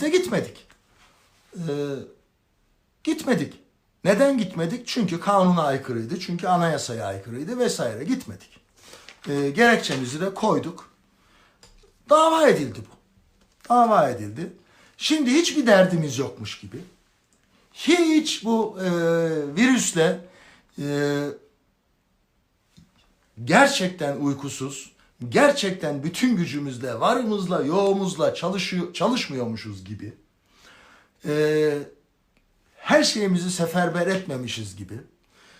Biz de gitmedik. Ee, gitmedik. Neden gitmedik? Çünkü kanuna aykırıydı, çünkü anayasaya aykırıydı vesaire gitmedik. Ee, gerekçemizi de koyduk. Dava edildi bu. Dava edildi. Şimdi hiçbir derdimiz yokmuş gibi. Hiç bu e, virüsle e, gerçekten uykusuz, gerçekten bütün gücümüzle, varımızla, yoğumuzla çalışıyor, çalışmıyormuşuz gibi. e, her şeyimizi seferber etmemişiz gibi.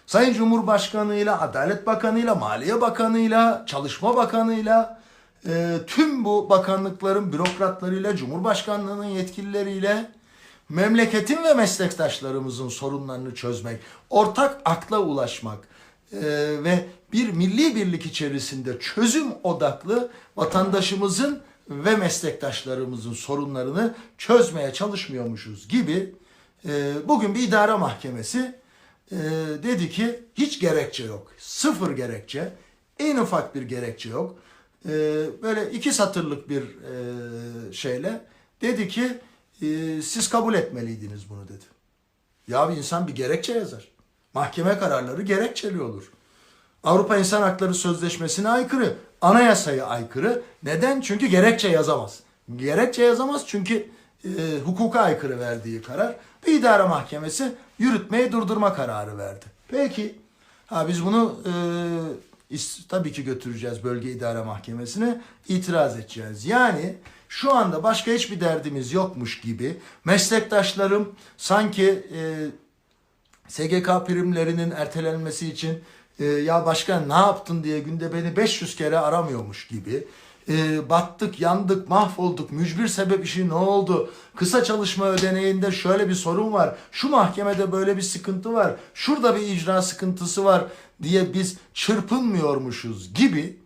Sayın Cumhurbaşkanı'yla, Adalet Bakanı'yla, Maliye Bakanı'yla, Çalışma Bakanı'yla, e, tüm bu bakanlıkların bürokratlarıyla, Cumhurbaşkanlığının yetkilileriyle memleketin ve meslektaşlarımızın sorunlarını çözmek, ortak akla ulaşmak e, ve bir milli birlik içerisinde çözüm odaklı vatandaşımızın ve meslektaşlarımızın sorunlarını çözmeye çalışmıyormuşuz gibi e, bugün bir idare mahkemesi e, dedi ki hiç gerekçe yok. Sıfır gerekçe. En ufak bir gerekçe yok. E, böyle iki satırlık bir şeyle dedi ki siz kabul etmeliydiniz bunu dedi. Ya bir insan bir gerekçe yazar. Mahkeme kararları gerekçeli olur. Avrupa İnsan Hakları Sözleşmesi'ne aykırı, anayasaya aykırı. Neden? Çünkü gerekçe yazamaz. Gerekçe yazamaz çünkü e, hukuka aykırı verdiği karar. Bir idare mahkemesi yürütmeyi durdurma kararı verdi. Peki, ha biz bunu e, tabii ki götüreceğiz bölge idare mahkemesine, itiraz edeceğiz. Yani şu anda başka hiçbir derdimiz yokmuş gibi meslektaşlarım sanki e, SGK primlerinin ertelenmesi için e, ya başkan ne yaptın diye günde beni 500 kere aramıyormuş gibi e, battık, yandık, mahvolduk, mücbir sebep işi ne oldu? Kısa çalışma ödeneğinde şöyle bir sorun var, şu mahkemede böyle bir sıkıntı var, şurada bir icra sıkıntısı var diye biz çırpınmıyormuşuz gibi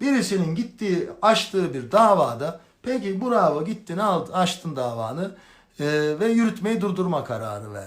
birisinin gittiği, açtığı bir davada peki bravo gittin açtın davanı e, ve yürütmeyi durdurma kararı verdi.